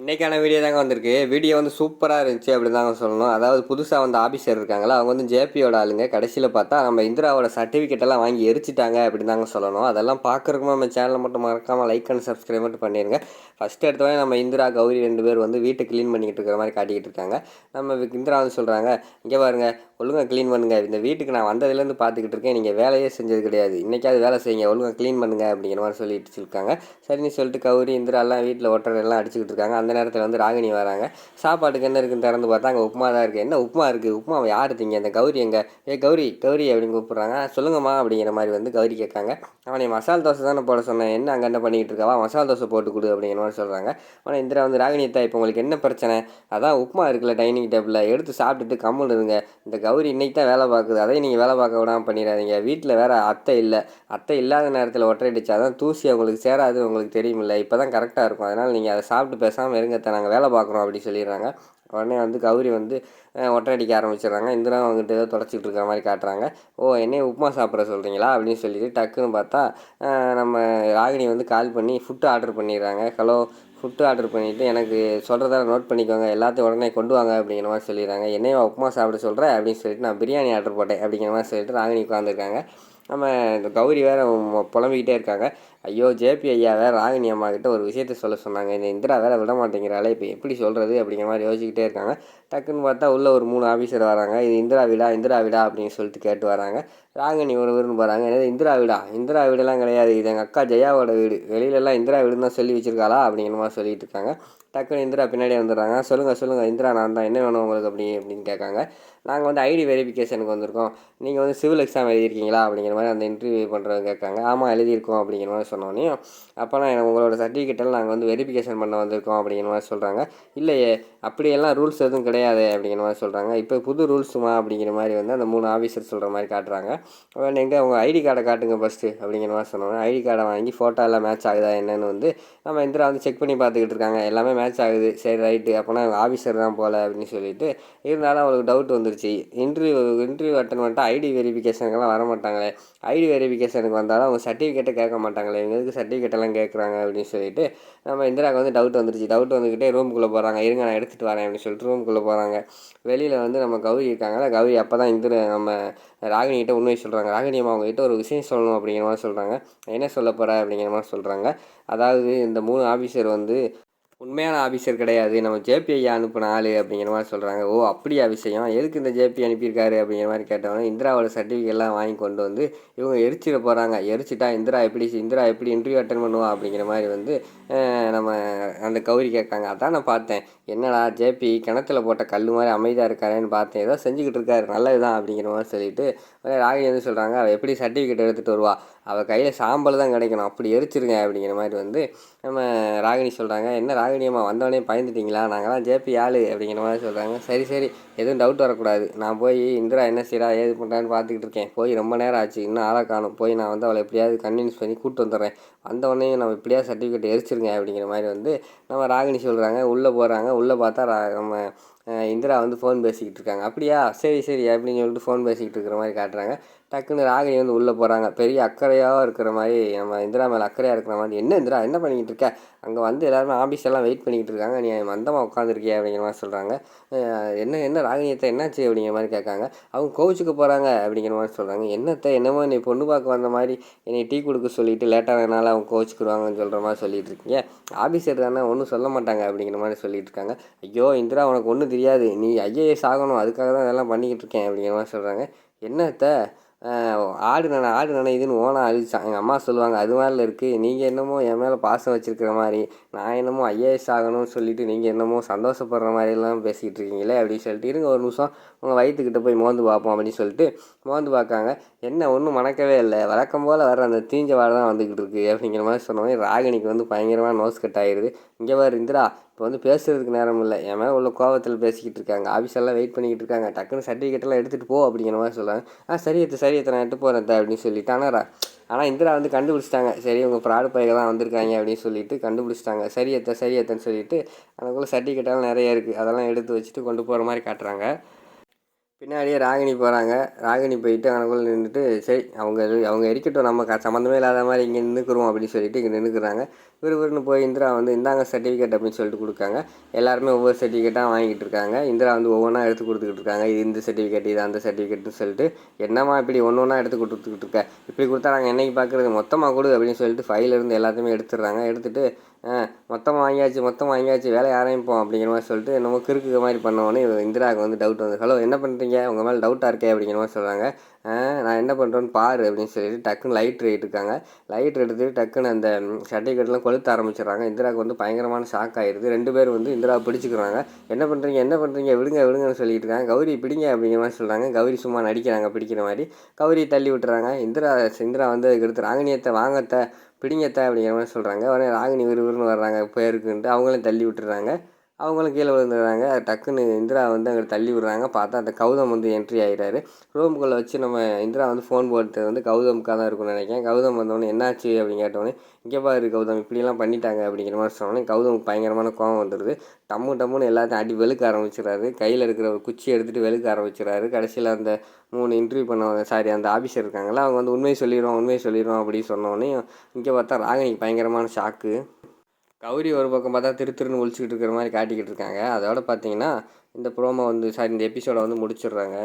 இன்றைக்கான வீடியோ தாங்க வந்திருக்கு. வீடியோ வந்து சூப்பராக இருந்துச்சு அப்படின்னு தாங்க சொல்லணும். அதாவது புதுசாக வந்து ஆஃபீஸர் இருக்காங்களா அவங்க வந்து ஜேபியோட ஆளுங்க. கடைசியில் பார்த்தா நம்ம இந்திராவோட சர்டிஃபிகேட் எல்லாம் வாங்கி எரிச்சிட்டாங்க அப்படின்னு தாங்க சொல்லணும். அதெல்லாம் பார்க்குறதுக்கு நம்ம சேனலை மட்டும் மறக்காமல் லைக் அண்ட் சப்ஸ்கிரைப் மட்டும் பண்ணிடுங்க ஃபஸ்ட்டு எடுத்தவங்க நம்ம இந்திரா கௌரி ரெண்டு பேர் வந்து வீட்டை க்ளீன் பண்ணிக்கிட்டு இருக்கிற மாதிரி காட்டிக்கிட்டு இருக்காங்க. நம்ம இந்திரா வந்து சொல்கிறாங்க இங்கே பாருங்கள் ஒழுங்கா க்ளீன் பண்ணுங்கள் இந்த வீட்டுக்கு நான் வந்ததுலேருந்து பார்த்துக்கிட்டு இருக்கேன். நீங்கள் வேலையே செஞ்சது கிடையாது. இன்றைக்காவது வேலை செய்யுங்க. ஒழுங்கா க்ளீன் பண்ணுங்க அப்படிங்கிற மாதிரி சொல்லிட்டு இருக்காங்க சரின்னு சொல்லிட்டு கௌரி இந்திரா எல்லாம் வீட்டில் ஒட்டரை எல்லாம் அடிச்சுக்கிட்டு இருக்காங்க. அந்த நேரத்தில் வந்து ராகினி வராங்க. சாப்பாட்டுக்கு என்ன இருக்குன்னு திறந்து பார்த்தா அங்கே உப்புமா தான் இருக்குது என்ன உப்புமா இருக்குது உப்புமா யார் திங்க? அந்த கௌரி எங்கே? ஏ கௌரி கௌரி அப்படின்னு கூப்பிட்றாங்க. சொல்லுங்கம்மா அப்படிங்கிற மாதிரி வந்து கௌரி கேட்காங்க. அவனை மசால் தோசை தானே போட சொன்னேன். என்ன அங்கே என்ன பண்ணிக்கிட்டு இருக்கவா? மசால் தோசை போட்டு கொடு அப்படிங்கிற மாதிரி சொல்கிறாங்க ஆனால் இந்திரா வந்து ராகினி அத்தா இப்போ உங்களுக்கு என்ன பிரச்சனை? அதான் உப்புமா இருக்குல்ல டைனிங் டேபிளில் எடுத்து சாப்பிட்டுட்டு கம்முன்னு இருங்க. இந்த கௌரி இன்னைக்கு தான் வேலை பார்க்குது. அதை நீங்கள் வேலை பார்க்க விடாமல் பண்ணிடாதீங்க. வீட்டில் வேறு அத்தை இல்லை. அத்தை இல்லாத நேரத்தில் ஒற்றை தான் தூசி அவங்களுக்கு சேராது உங்களுக்கு தெரியுமில்ல இப்போ தான் கரெக்டாக இருக்கும். அதனால் நீங்கள் அதை சாப்பிட்டு பேசாமல் இருங்கத்த நாங்கள் வேலை பார்க்குறோம் அப்படி சொல்லிடுறாங்க. உடனே வந்து கௌரி வந்து அஹ், ஒற்றை அடிக்க ஆரம்பிச்சிடுறாங்க. இந்திரா அவங்ககிட்ட ஏதோ தொடச்சிட்டு இருக்கிற மாதிரி காட்டுறாங்க. ஓ என்னைய உப்புமா சாப்பிட சொல்கிறீங்களா அப்படின்னு சொல்லிட்டு டக்குன்னு பார்த்தா நம்ம ராகினி வந்து கால் பண்ணி ஃபுட்டு ஆர்டர் பண்ணிடுறாங்க. ஹலோ ஃபுட்டு ஆர்டர் பண்ணிவிட்டு எனக்கு சொல்கிறதால நோட் பண்ணிக்கோங்க. எல்லாத்தையும் உடனே கொண்டு வாங்க அப்படிங்கிற மாதிரி சொல்லிடுறாங்க. என்னைய உப்புமா சாப்பிட சொல்கிறேன் அப்படின்னு சொல்லிட்டு நான் பிரியாணி ஆர்டர் போட்டேன் அப்படிங்கிற மாதிரி சொல்லிட்டு ராகினி உட்காந்துருக்காங்க நம்ம இந்த கௌரி வேறு புலம்பிக்கிட்டே இருக்காங்க. ஐயோ ஜேபி ஐயா வேறு ராகினி அம்மா கிட்ட ஒரு விஷயத்த சொல்ல சொன்னாங்க. இந்த இந்திரா வேற விட மாட்டேங்கிறாளே இப்போ எப்படி சொல்கிறது அப்படிங்கிற மாதிரி யோசிச்சுக்கிட்டே இருக்காங்க. டக்குன்னு பார்த்தா உள்ளே ஒரு மூணு ஆஃபீஸர் வராங்க. இது இந்திரா வீடா இந்திரா வீடா அப்படின்னு சொல்லிட்டு கேட்டு வராங்க. ராகினி ஒரு ஊருன்னு போகிறாங்க என்னது இந்திரா வீடா? இந்திரா வீடெல்லாம் கிடையாது. இது எங்கள் அக்கா ஜெயாவோட வீடு. வெளியிலலாம் இந்திரா வீடுன்னு தான் சொல்லி வச்சிருக்காளா அப்படிங்கிற மாதிரி சொல்லிட்டு இருக்காங்க. டக்குன்னு இந்திரா பின்னாடி வந்துடுறாங்க. சொல்லுங்கள் சொல்லுங்கள் இந்திரா நான் தான் என்ன வேணும் உங்களுக்கு அப்படி அப்படின்னு கேட்காங்க. நாங்கள் வந்து ஐடி வெரிஃபிகேஷனுக்கு வந்திருக்கோம். நீங்கள் வந்து சிவில் எக்ஸாம் எழுதியிருக்கீங்களா அப்படிங்கிற மாதிரி அந்த இன்டர்வியூ பண்ணுறவங்க கேட்காங்க. ஆமாம் எழுதியிருக்கோம் அப்படிங்கிற மாதிரி சொன்னோன்னே அப்போனா எனக்கு உங்களோட சர்டிஃபிகேட்டெல்லாம் நாங்கள் வந்து வெரிஃபிகேஷன் பண்ண வந்திருக்கோம் அப்படிங்கிற மாதிரி சொல்கிறாங்க இல்லையே அப்படியெல்லாம் ரூல்ஸ் எதுவும் கிடையாது அப்படிங்கிற மாதிரி சொல்கிறாங்க இப்போ புது ரூல்ஸுமா அப்படிங்கிற மாதிரி வந்து அந்த மூணு ஆஃபீஸர் சொல்கிற மாதிரி காட்டுறாங்க. உடனே எங்கே உங்கள் ஐடி கார்டை காட்டுங்க ஃபஸ்ட்டு அப்படிங்கிற மாதிரி சொன்னோன்னே ஐடி கார்டை வாங்கி ஃபோட்டோ எல்லாம் மேட்ச் ஆகுதா என்னன்னு வந்து நம்ம இந்திரா வந்து செக் பண்ணி பார்த்துக்கிட்டு இருக்காங்க. எல்லாமே மேட்ச் ஆகுது. சரி ரைட்டு அப்போனா ஆஃபீஸர் தான் போல அப்படின்னு சொல்லிட்டு இருந்தாலும் அவளுக்கு டவுட் வந்துருச்சு. இன்டர்வியூ இன்டர்வியூ அட்டன் பண்ணிட்டு ஐடி வெரிஃபிகேஷனுக்கெல்லாம் வர மாட்டாங்களே ஐடி வெரிஃபிகேஷனுக்கு வந்தாலும் அவங்க சர்டிஃபிகேட்டை கேட்க மாட்டாங்களே இவங்க எதுக்கு கேட்குறாங்க அப்படின்னு சொல்லிட்டு நம்ம இந்திராவுக்கு வந்து டவுட் வந்துருச்சு. டவுட் வந்துக்கிட்டே ரூமுக்குள்ளே போகிறாங்க இருங்க நான் எடுத்துகிட்டு வரேன் அப்படின்னு சொல்லிட்டு ரூமுக்குள்ளே போகிறாங்க வெளியில் வந்து நம்ம கௌரி இருக்காங்களா கௌரி அப்போ தான் இந்திர நம்ம ராகினி கிட்ட உண்மையை சொல்கிறாங்க ராகினி அம்மா அவங்ககிட்ட ஒரு விஷயம் சொல்லணும் அப்படிங்கிற மாதிரி சொல்கிறாங்க என்ன சொல்ல போகிற அப்படிங்கிற மாதிரி சொல்கிறாங்க அதாவது இந்த மூணு ஆஃபீஸர் வந்து உண்மையான ஆஃபீஸர் கிடையாது. நம்ம ஜேபி ஐயா அனுப்பின ஆள் அப்படிங்கிற மாதிரி சொல்கிறாங்க ஓ அப்படியா விஷயம். எதுக்கு இந்த ஜேபி அனுப்பியிருக்காரு அப்படிங்கிற மாதிரி கேட்டவொடனே இந்திராவோட சர்டிஃபிகேட்லாம் வாங்கி கொண்டு வந்து இவங்க எரிச்சிட போகிறாங்க எரிச்சிட்டா இந்திரா எப்படி இந்திரா எப்படி இன்டர்வியூ அட்டன் பண்ணுவா அப்படிங்கிற மாதிரி வந்து நம்ம அந்த கௌரி கேட்காங்க. அதான் நான் பார்த்தேன். என்னடா ஜேபி கிணத்துல போட்ட கல் மாதிரி அமைதியாக இருக்காரேன்னு பார்த்தேன். ஏதோ செஞ்சுக்கிட்டு இருக்காரு. நல்லதுதான் அப்படிங்கிற மாதிரி சொல்லிட்டு ராகி வந்து சொல்கிறாங்க அவள் எப்படி சர்டிஃபிகேட் எடுத்துகிட்டு வருவா? அவள் கையில் சாம்பல் தான் கிடைக்கணும். அப்படி எரிச்சிருங்க அப்படிங்கிற மாதிரி வந்து நம்ம ராகினி சொல்கிறாங்க என்ன ராகினி அம்மா வந்தவொடனே பயந்துட்டீங்களா? நாங்களாம் ஜேபி ஆளு அப்படிங்கிற மாதிரி சொல்கிறாங்க சரி சரி. எதுவும் டவுட் வரக்கூடாது. நான் போய் இந்திரா என்ன செய்கிறா ஏது பண்ணுறான்னு பார்த்துக்கிட்டு இருக்கேன். போய் ரொம்ப நேரம் ஆச்சு. இன்னும் ஆளாக காணும். போய் நான் வந்து அவளை எப்படியாவது கன்வின்ஸ் பண்ணி கூப்பிட்டு வந்துடுறேன். வந்தவொடனே நம்ம எப்படியாவது சர்டிஃபிகேட் எரிச்சிருங்க அப்படிங்கிற மாதிரி வந்து நம்ம ராகினி சொல்கிறாங்க உள்ளே போகிறாங்க உள்ளே பார்த்தா ரா- நம்ம இந்திரா வந்து ஃபோன் பேசிக்கிட்டு இருக்காங்க. அப்படியா? சரி சரி அப்படின்னு சொல்லிட்டு ஃபோன் பேசிக்கிட்டு இருக்கிற மாதிரி காட்டுறாங்க. டக்குன்னு ராகினி வந்து உள்ளே போகிறாங்க பெரிய அக்கறையாக இருக்கிற மாதிரி நம்ம இந்திரா மேலே அக்கறையாக இருக்கிற மாதிரி என்ன இந்திரா என்ன பண்ணிக்கிட்டு இருக்க? அங்கே வந்து எல்லாருமே ஆஃபீஸ் எல்லாம் வெயிட் பண்ணிக்கிட்டு இருக்காங்க. நீ மந்தமாக உட்காந்துருக்கியா அப்படிங்கிற மாதிரி சொல்கிறாங்க என்ன என்ன ராகினியத்தை என்னாச்சு அப்படிங்கிற மாதிரி கேட்காங்க. அவங்க கோவிச்சுக்க போகிறாங்க அப்படிங்கிற மாதிரி சொல்கிறாங்க என்னத்தை என்னமோ நீ பொண்ணு பார்க்க வந்த மாதிரி என்னை டீ கொடுக்க சொல்லிட்டு லேட்டானதுனால அவங்க கோவிச்சுக்குருவாங்கன்னு சொல்கிற மாதிரி சொல்லிட்டு இருக்கீங்க. ஆஃபீஸர் தானே ஒன்றும் சொல்ல மாட்டாங்க அப்படிங்கிற மாதிரி சொல்லிட்டு இருக்காங்க. ஐயோ இந்திரா உனக்கு ஒன்றும் தெரியாது. நீ ஐஏஎஸ் ஆகணும். அதுக்காக தான் இதெல்லாம் பண்ணிக்கிட்டு இருக்கேன் அப்படிங்கிற மாதிரி சொல்கிறாங்க என்னத்தை ஆடு நன ஆடு நனை இதுன்னு ஓனா அழிச்சான் எங்கள் அம்மா சொல்லுவாங்க அது மாதிரில இருக்குது நீங்கள் என்னமோ என் மேலே பாசம் வச்சுருக்கிற மாதிரி நான் என்னமோ ஐஏஎஸ் ஆகணும்னு சொல்லிவிட்டு நீங்கள் என்னமோ சந்தோஷப்படுற மாதிரிலாம் பேசிக்கிட்டு இருக்கீங்களே அப்படின்னு சொல்லிட்டு இருங்க ஒரு நிமிஷம் உங்கள் வயிற்றுக்கிட்ட போய் மோந்து பார்ப்போம் அப்படின்னு சொல்லிட்டு மோந்து பார்க்காங்க. என்ன ஒன்றும் மணக்கவே இல்லை. வழக்கம் போல் வர அந்த தீஞ்ச வாடை தான் வந்துக்கிட்டு இருக்கு அப்படிங்கிற மாதிரி சொன்னோடனே ராகினிக்கு வந்து பயங்கரமாக நோஸ் கட் ஆயிடுது இங்கே பாரு இந்திரா இப்போ வந்து பேசுறதுக்கு நேரம் இல்லை. என் மேலே உள்ள கோவத்தில் பேசிக்கிட்டு இருக்காங்க. ஆஃபீஸெல்லாம் வெயிட் பண்ணிக்கிட்டு இருக்காங்க. டக்குன்னு சர்டிஃபிகேட்டெல்லாம் எடுத்துகிட்டு போ அப்படிங்கிற மாதிரி சொல்கிறாங்க ஆ சரி எத்தனை சரி எத்தனை எட்டு எடுத்து போகிறேன் அப்படின்னு சொல்லிட்டு. ஆனால் ஆனால் இந்திரா வந்து கண்டுபிடிச்சிட்டாங்க. சரி உங்கள் ஃப்ராடு பையக தான் வந்திருக்காங்க அப்படின்னு சொல்லிட்டு கண்டுபிடிச்சிட்டாங்க. சரி எத்த சரி எத்தன்னு சொல்லிட்டு அதுக்குள்ளே சர்டிஃபிகேட்டெல்லாம் நிறைய இருக்குது அதெல்லாம் எடுத்து வச்சுட்டு கொண்டு போகிற மாதிரி காட்டுறாங்க. பின்னாடியே ராகினி போகிறாங்க ராகினி போயிட்டு அவனுக்குள்ள நின்றுட்டு சரி அவங்க அவங்க இருக்கட்டும். நம்ம க சம்மந்தமே இல்லாத மாதிரி இங்கே நின்றுக்குறோம் அப்படின்னு சொல்லிட்டு இங்கே நின்றுக்குறாங்க விறுவிறுன்னு போய் இந்திரா வந்து இந்தாங்க சர்டிஃபிகேட் அப்படின்னு சொல்லிட்டு கொடுக்காங்க. எல்லாருமே ஒவ்வொரு சர்டிஃபிகேட்டாக வாங்கிட்டு இருக்காங்க. இந்திரா வந்து ஒவ்வொன்றா எடுத்து கொடுத்துக்கிட்டு இருக்காங்க. இது இந்த சர்டிஃபிகேட் இது அந்த சர்டிஃபிகேட்னு சொல்லிட்டு என்னம்மா இப்படி ஒன்று ஒன்றா எடுத்து கொடுத்துக்கிட்டு இருக்க? இப்படி கொடுத்தா நாங்கள் என்னைக்கு பார்க்குறது மொத்தமாக கொடு அப்படின்னு சொல்லிட்டு ஃபைல இருந்து எல்லாத்தையுமே எடுத்துடுறாங்க. எடுத்துகிட்டு மொத்தமாக வாங்கியாச்சு மொத்தம் வாங்கியாச்சு வேலை ஆரம்பிப்போம் அப்படிங்கிற மாதிரி சொல்லிட்டு என்னமோ கிறுக்கு மாதிரி பண்ணோன்னே இந்திராவுக்கு வந்து டவுட் வந்து ஹலோ என்ன பண்ணுறீங்க உங்கள் மேலே டவுட்டாக இருக்கே அப்படிங்கிற மாதிரி சொல்கிறாங்க நான் என்ன பண்ணுறேன்னு பாரு அப்படின்னு சொல்லிட்டு டக்குன்னு லைட் இருக்காங்க லைட் எடுத்து டக்குன்னு அந்த சர்டிஃபிகேட்லாம் கொளுத்த ஆரம்பிச்சிடுறாங்க. இந்திராவுக்கு வந்து பயங்கரமான ஷாக் ஆயிடுது. ரெண்டு பேர் வந்து இந்திராவை பிடிச்சிக்கிறாங்க. என்ன பண்ணுறீங்க என்ன பண்ணுறீங்க விடுங்க விடுங்கன்னு சொல்லிட்டு இருக்காங்க. கௌரி பிடிங்க அப்படிங்கிற மாதிரி சொல்கிறாங்க கௌரி சும்மா நடிக்கிறாங்க பிடிக்கிற மாதிரி. கௌரி தள்ளி விட்டுறாங்க. இந்திரா இந்திரா வந்து அதுக்கு எடுத்து ராகினியத்தை வாங்கத்த பிடிங்கத்த அப்படிங்கிற மாதிரி சொல்கிறாங்க உடனே ராகினி விறுவிறுன்னு வர்றாங்க பேருக்குன்ட்டு அவங்களையும் தள்ளி விட்டுறாங்க. அவங்களும் கீழே விழுந்துடுறாங்க. டக்குன்னு இந்திரா வந்து அங்கே தள்ளி விடுறாங்க. பார்த்தா அந்த கௌதம் வந்து என்ட்ரி ஆகிட்டாரு ரூமுக்குள்ளே வச்சு நம்ம இந்திரா வந்து ஃபோன் போட்டது வந்து கௌதமுக்காக தான் இருக்கும்னு நினைக்கிறேன். கௌதம் வந்தோடனே என்னாச்சு அப்படின்னு கேட்டோடனே இங்கே பாரு கௌதம் இப்படிலாம் பண்ணிட்டாங்க அப்படிங்கிற மாதிரி சொன்னோடனே கௌதமுக்கு பயங்கரமான கோவம் வந்துடுது டம்மு டம்முன்னு எல்லாத்தையும் அடி வெளுக்க ஆரம்பிச்சிடறாரு. கையில் இருக்கிற ஒரு குச்சி எடுத்துகிட்டு வெளுக்க ஆரம்பிச்சிடறாரு. கடைசியில் அந்த மூணு இன்டர்வியூ பண்ணவங்க சாரி அந்த ஆஃபீஸர் இருக்காங்களா அவங்க வந்து உண்மையை சொல்லிடுவோம் உண்மையை சொல்லிடுவோம் அப்படின்னு சொன்னோடனே இங்கே பார்த்தா ராகினிக்கு பயங்கரமான ஷாக்கு கௌரி ஒரு பக்கம் பார்த்தா திரு திருன்னு முழிச்சிக்கிட்டு இருக்கிற மாதிரி காட்டிக்கிட்டு இருக்காங்க. அதோட பார்த்தீங்கன்னா இந்த ப்ரோமோ வந்து சாரி இந்த எபிசோடை வந்து முடிச்சிடுறாங்க.